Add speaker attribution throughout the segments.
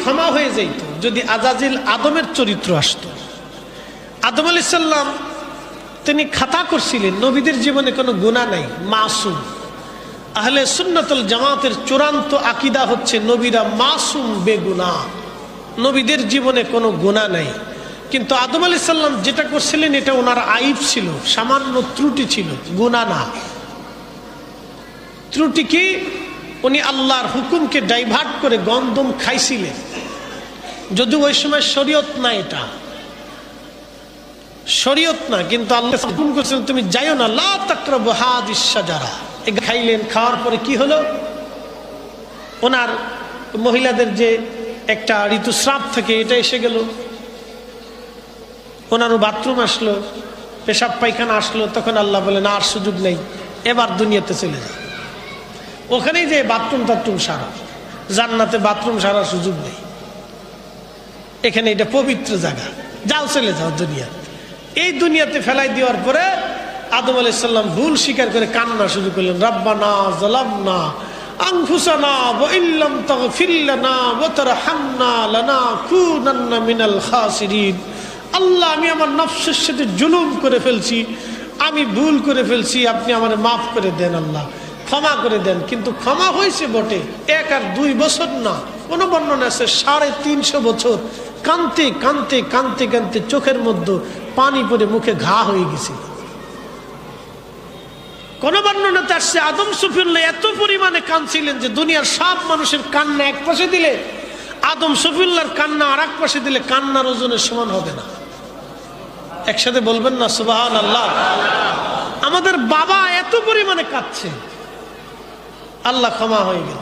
Speaker 1: ক্ষমা হয়ে যাইত, যদি আজাজিল আদমের চরিত্র আসতো। আদম আলি সাল্লাম তিনি খাতা করছিলেন, নবীদের জীবনে কোনো গুণা নাই, মাসুম। আহলে সুন্নতুল জামাতের চূড়ান্ত আকিদা হচ্ছে নবীরা মাসুম বেগুনা নবীদের জীবনে কোনো গুণা নাই। কিন্তু আদম আলি সাল্লাম যেটা করছিলেন, এটা ওনার আইব ছিল, সামান্য ত্রুটি ছিল গুণা না। ত্রুটি কি? উনি আল্লাহর হুকুমকে ডাইভার্ট করে গন্দম খাইছিলেন। যদি ওই সময় শরীয়ত না এটা। শরীয়ত না, কিন্তু আল্লাহ হুকুম করছেন, তুমি যাইও না, লা তাকরাবু হাদিস শাজারা। এ খাইলেন, খাওয়ার পরে কি হলো? ওনার মহিলাদের যে একটা ঋতুস্রাব থাকে এটা এসে গেল। ওনারও বাথরুম আসলো, পেশাব পায়খানা আসলো, তখন আল্লাহ বলে না আর সুযোগ নেই, এবার দুনিয়াতে চলে যায় ওখানেই যে বাথরুম টাথরুম সারা। জান্নাতে বাথরুম সারার সুযোগ নেই। এখানে এটা পবিত্র জায়গা। যাও চলে যাও দুনিয়াতে। এই দুনিয়াতে ফেলাই দেওয়ার পরে আদম আলাইসাল্লাম ভুল স্বীকার করে কান্না শুরু করলেন, রাব্বানা খাসিরিন। আল্লাহ, আমি আমার জুলুম করে ফেলছি, আমি ভুল করে ফেলছি, আপনি আমার মাফ করে দেন আল্লাহ। ক্ষমা করে দেন, কিন্তু ক্ষমা হয়েছে বটে। এক আর দুই বছর না। কোনো বর্ণনা আছে? সাড়ে তিনশো বছর। কানতে কানতে কানতে কানতে চোখের মধ্যে পানি পরে মুখে ঘা হয়ে গেছিল কোন বর্ণনাতে আসছে, আদম সফিউল্লাহ এত পরিমাণে কানছিলেন যে দুনিয়ার সব মানুষের কান্না এক পাশে দিলে, আদম সফিউল্লাহর কান্না আর এক পাশে দিলে কান্নার ওজনের সমান হবে না। একসাথে বলবেন না সুবাহ আল্লাহ আমাদের বাবা এত পরিমাণে কাঁদছে। আল্লাহ ক্ষমা হয়ে গেল।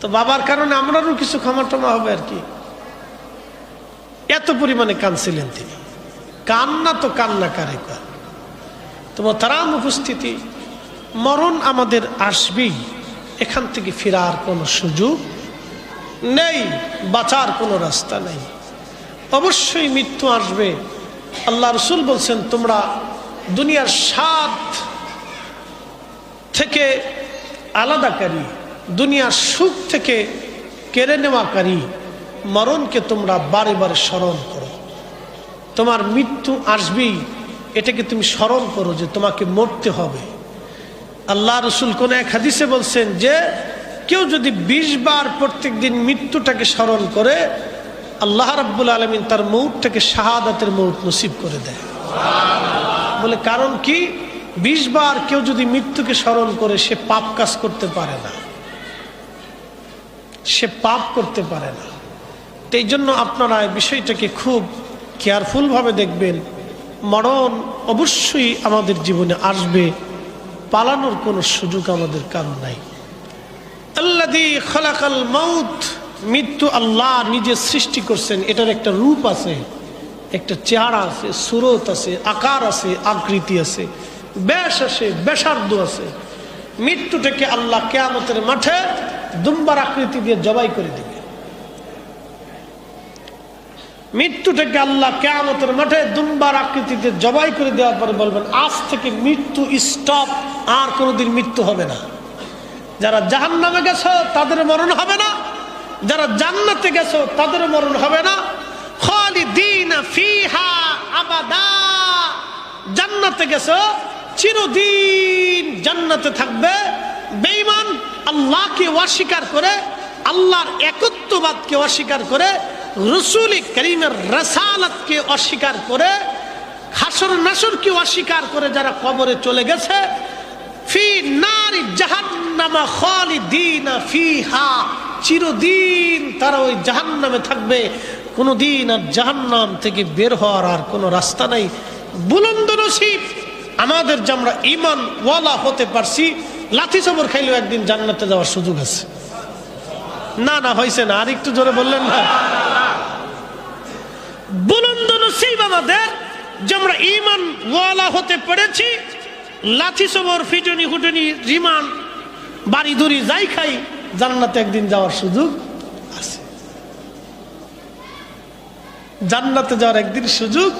Speaker 1: তো বাবার কারণে আমরারও কিছু ক্ষমা টমা হবে আর কি। এত পরিমাণে কানছিলেন তিনি। কান্না তো কান্না কারে তোমার তারাম উপস্থিতি মরণ আমাদের আসবেই। এখান থেকে ফেরার কোনো সুযোগ নেই, বাঁচার কোনো রাস্তা নেই। অবশ্যই মৃত্যু আসবে। আল্লাহ রসুল বলছেন, তোমরা দুনিয়ার স্বাদ থেকে আলাদাকারী, দুনিয়ার সুখ থেকে কেড়ে নেওয়াকারী মরণকে তোমরা বারে বারে স্মরণ করো। তোমার মৃত্যু আসবেই, এটাকে তুমি স্মরণ করো যে তোমাকে মরতে হবে। আল্লাহ রসুল কোন এক হাদিসে বলছেন যে, কেউ যদি বিশ বার প্রত্যেক দিন মৃত্যুটাকে স্মরণ করে, আল্লাহ রাব্বুল আলমিন তার মৌতটাকে শাহাদাতের মৌত নসিব করে দেয়। বলে কারণ কি? বিশ বার কেউ যদি মৃত্যুকে স্মরণ করে, সে পাপ কাজ করতে পারে না। সে পাপ করতে পারে না। এই জন্য আপনারা বিষয়টাকে খুব কেয়ারফুলভাবে দেখবেন। মরণ অবশ্যই আমাদের জীবনে আসবে। পালানোর কোনো সুযোগ আমাদের কারণ নাই। আল্লাদি খলাকাল মৃত্যু আল্লাহ নিজে সৃষ্টি করছেন। এটার একটা রূপ আছে, একটা চেহারা আছে, সুরত আছে, আকার আছে, আকৃতি আছে। ব্যাস আছে ব্যাসার্ধ আছে। মৃত্যু থেকে আল্লাহ কেয়ামতের মাঠে দুম্বার আকৃতি দিয়ে জবাই করে দিবে। মৃত্যু থেকে আল্লাহ কেয়ামতের মাঠে দুম্বার আকৃতিতে জবাই করে দেওয়ার পরে বলবেন, আজ থেকে মৃত্যু স্টপ আর কোনোদিন মৃত্যু হবে না। যারা জাহান নামে গেছো, তাদের মরণ হবে না। যারা জান্নাতে গেছো, তাদের মরণ হবে না। খালিদিনা ফিহা আবাদা। জান্নাতে গেছো চিরদিন জান্নাতে থাকবে। বেঈমান আল্লাহকে অস্বীকার করে, আল্লাহর একত্ববাদকে অস্বীকার করে, রসুলি করিমের রসালতকে অস্বীকার করে হাসর নাসরকে অস্বীকার করে যারা কবরে চলে গেছে, ফি নারী জাহান্নামা খালিদিনা ফিহা। চিরদিন তারা ওই জাহান্নামে থাকবে। কোনোদিন আর জাহান্নাম থেকে বের হওয়ার আর কোনো রাস্তা নাই। বুলন্দ নসিব। আমাদের যে আমরা ইমান ওয়ালা হতে পারছি, লাথি সবর খাইলেও একদিন জান্নাতে যাওয়ার সুযোগ আছে। না না হয়েছে না। আর একটু জোরে বললেন না? বুলন্দ নসিব আমাদের যে আমরা ইমান ওয়ালা হতে পেরেছি, লাথি সবর ফিটনি হুটনি রিমান বাড়ি দড়ি যাই খাই, জান্নাতে একদিন যাওয়ার সুযোগ আছে। জান্নাতে যাওয়ার একদিন সুযোগ